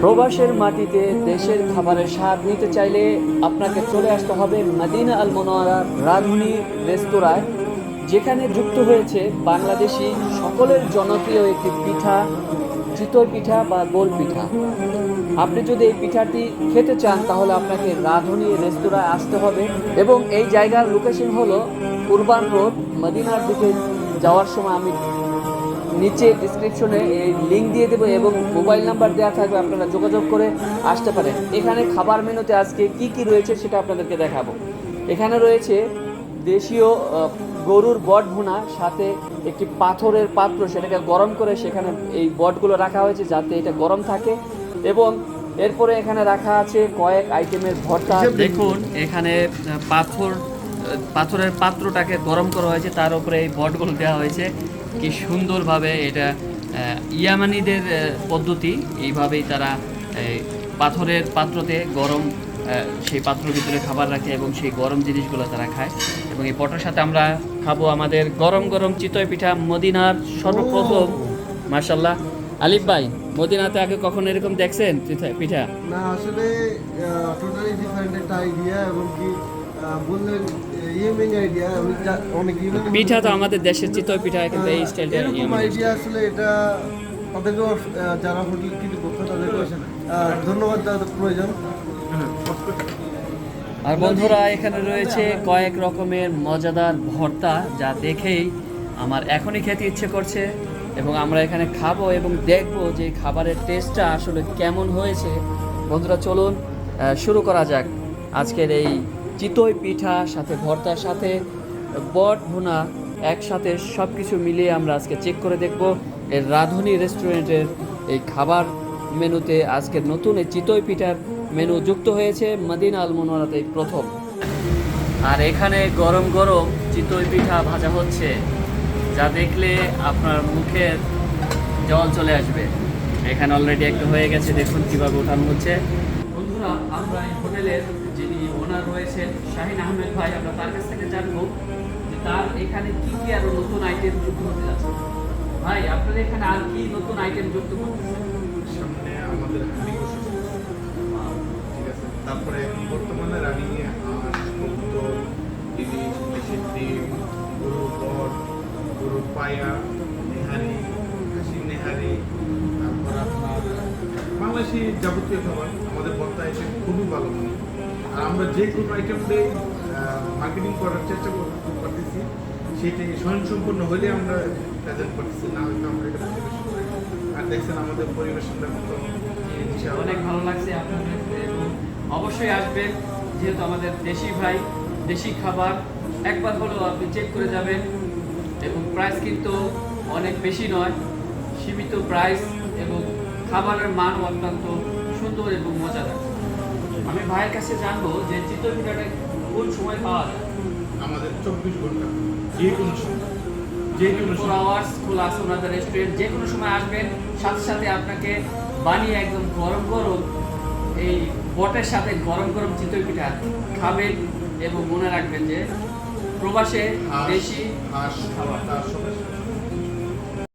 প্রবাসের মাটিতে দেশের খাবারের স্বাদ নিতে চাইলে আপনাকে চলে আসতে হবে মদিনা আল মনোয়ারার রাঁধুনি রেস্তোরাঁয়, যেখানে যুক্ত হয়েছে বাংলাদেশি সকলের জনপ্রিয় একটি পিঠা, চিতই পিঠা বা গোল পিঠা। আপনি যদি এই পিঠাটি খেতে চান, তাহলে আপনাকে রাঁধুনি রেস্তোরাঁয় আসতে হবে এবং এই জায়গার লোকেশন হলো উরবান রোড, মদিনার দিকে যাওয়ার সময় আমি নিচে ডিসক্রিপশনে এই লিঙ্ক দিয়ে দেবো এবং মোবাইল নাম্বার দেওয়া থাকবে, আপনারা যোগাযোগ করে আসতে পারেন। এখানে খাবার মেনুতে আজকে কি কি রয়েছে সেটা আপনাদেরকে দেখাবো। এখানে রয়েছে দেশীয় গরুর বট ভুনা, সাথে একটি পাথরের পাত্র, সেটাকে গরম করে সেখানে এই বটগুলো রাখা হয়েছে যাতে এটা গরম থাকে। এবং এরপরে এখানে রাখা আছে কয়েক আইটেমের ভর্তা। দেখুন, এখানে পাথর পাথরের পাত্রটাকে গরম করা হয়েছে, তার উপরে এই বটগুলো দেওয়া হয়েছে। কি সুন্দরভাবে এটা ইয়ামানিদের পদ্ধতি এইভাবেই তারা পাথরের পাত্রতে গরম সেই পাত্রের ভিতরে খাবার রাখে এবং সেই গরম জিনিসগুলো তারা খায়। এবং এই পটার সাথে আমরা খাব আমাদের গরম গরম চিতই পিঠা মদিনার সর্বপ্রথম। মার্শাল্লাহ আলিফ ভাই মদিনাতে আগে কখনো এরকম দেখছেন পিঠা? না আসলে টোটালি ডিফারেন্ট একটা আইডিয়া এবং কি পিঠা তো আমাদের দেশের চিতই পিঠা কিন্তু এই স্টাইলটা এরকম আইডিয়া আসলে এটা তাদেরকেও যারা হোটেল কর্তৃপক্ষ তাদেরকে আহ, ধন্যবাদ দেওয়া প্রয়োজন। আর বন্ধুরা এখানে রয়েছে কয়েক রকমের মজাদার ভর্তা যা দেখেই আমার এখনই খেতে ইচ্ছে করছে এবং আমরা এখানে খাব এবং দেখব যে খাবারের টেস্টটা আসলে কেমন হয়েছে। বন্ধুরা চলুন শুরু করা যাক আজকের এই চিতই পিঠা, সাথে ভর্তার সাথে বট ভুনা, একসাথে সব কিছু মিলিয়ে আমরা আজকে চেক করে দেখব এর রাঁধুনি রেস্টুরেন্টের এই খাবার মেনুতে আজকে নতুন এই চিতই পিঠার মেনু যুক্ত হয়েছে মদিনা আল মনোয়ারাতে এই প্রথম। আর এখানে গরম গরম চিতই পিঠা ভাজা হচ্ছে, যা দেখলে আপনার মুখের জল চলে আসবে। এখানে অলরেডি একটা হয়ে গেছে, দেখুন কীভাবে ওঠানো হচ্ছে। বন্ধুরা, আমরা হোটেলের যিনি ওনার রয়েছেন, শাহিন আহমেদ ভাই, আমরা তার কাছ থেকে জানব যে তার এখানে কি কি আরও নতুন আইটেম যুক্ত হতে যাচ্ছে। ভাই, আপনাদের এখানে আর কি নতুন আইটেম যুক্ত করতেছেন আমাদের তারপরে বর্তমানে রানি ইলিশ ইলিশের ডিম বট, গরুর পায়া নেহারি হাসির নেহারি তারপর আপনার বাংলাদেশি যাবতীয় খাবার আমাদের বর্তা এসে খুবই ভালো আর আমরা যে কোনো আইটেম মার্কেটিং করার চেষ্টা কর- করতেছি সেটি স্বয়ংসম্পূর্ণ হলে আমরা প্রেজেন্ট করতেছি, না হয়তো আমরা এটা। আর দেখছেন আমাদের পরিবেশনটা কত অনেক ভালো লাগছে আপনাদের, এবং অবশ্যই আসবেন, যেহেতু আমাদের দেশি ভাই, দেশি খাবার, একবার হলেও আপনি চেক করে যাবেন, এবং প্রাইস কিন্তু অনেক বেশি নয়, সীমিত প্রাইস এবং খাবারের মান অত্যন্ত সুন্দর এবং মজাদার। আমি ভাইয়ের কাছে জানব যে চিতই পিঠাটা কোন সময় পাওয়া যায়? আমাদের চব্বিশ ঘণ্টা যে কোনো সময়। যে কোনো ফোর আওয়ার্স খোলা আছে ওনাদের রেস্টুরেন্ট যে কোনো সময় আসবেন সাথে সাথে আপনাকে বানিয়ে একদম গরম গরম এই বটের সাথে গরম গরম চিতই পিঠা খাবেন এবং মনে রাখবেন যে প্রবাসে দেশি হাঁস খাবার।